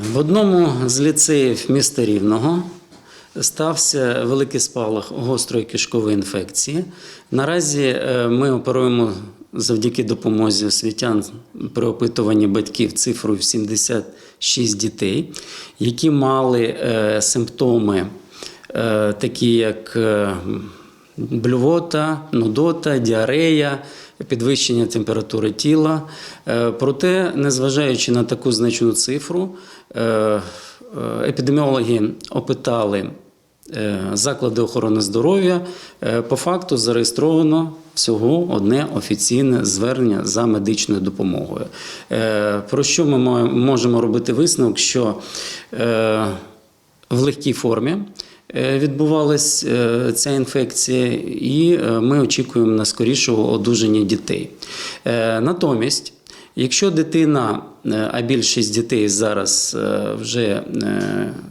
В одному з ліцеїв міста Рівного стався великий спалах гострої кишкової інфекції. Наразі е, ми оперуємо завдяки допомозі освітян при опитуванні батьків цифрою 76 дітей, які мали е, симптоми, е, такі як блювота, нудота, діарея, підвищення температури тіла. Е, Проте, незважаючи на таку значну цифру, е, е, епідеміологи опитали заклади охорони здоров'я. По факту зареєстровано всього одне офіційне звернення за медичною допомогою. Про що ми можемо робити висновок? Що в легкій формі е, відбувалася е, ця інфекція, і е, ми очікуємо на скорішого одужання дітей. Натомість, якщо дитина, а більшість дітей зараз е, вже е,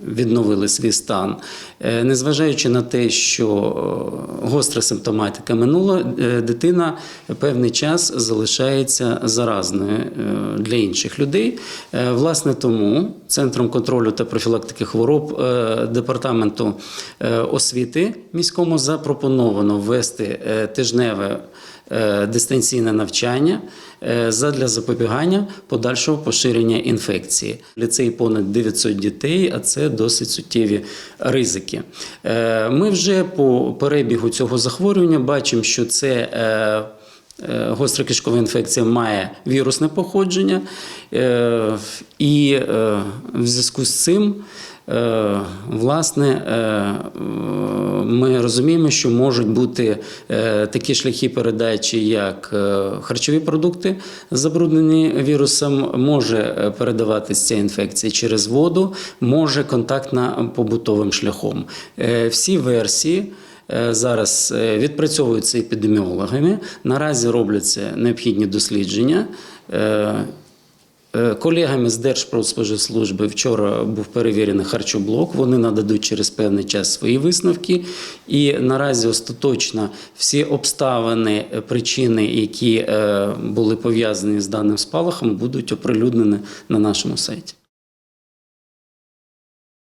відновили свій стан, е, незважаючи на те, що е, гостра симптоматика минула, е, дитина певний час залишається заразною е, для інших людей. Е, Власне, тому Центром контролю та профілактики хвороб е, департаменту е, освіти міському запропоновано ввести е, тижневе е, дистанційне навчання е, задля запобігання подальшого поширення інфекції. Ліцей понад 900 дітей, а це досить суттєві ризики. Е, Ми вже по перебігу цього захворювання бачимо, що це. е, Е, Гостра кишкова інфекція має вірусне походження, і в зв'язку з цим, власне, е, е, ми розуміємо, що можуть бути е, такі шляхи передачі, як е, харчові продукти, забруднені вірусом, може е, передаватися ця інфекція через воду, може контактно-побутовим шляхом. Е, Всі версії. Е, Зараз е, відпрацьовуються епідеміологами. Наразі робляться необхідні дослідження. Е, Колегами з Держпродспоживслужби вчора був перевірений харчоблок. Вони нададуть через певний час свої висновки. І наразі остаточно всі обставини, е, причини, які е, були пов'язані з даним спалахом, будуть оприлюднені на нашому сайті.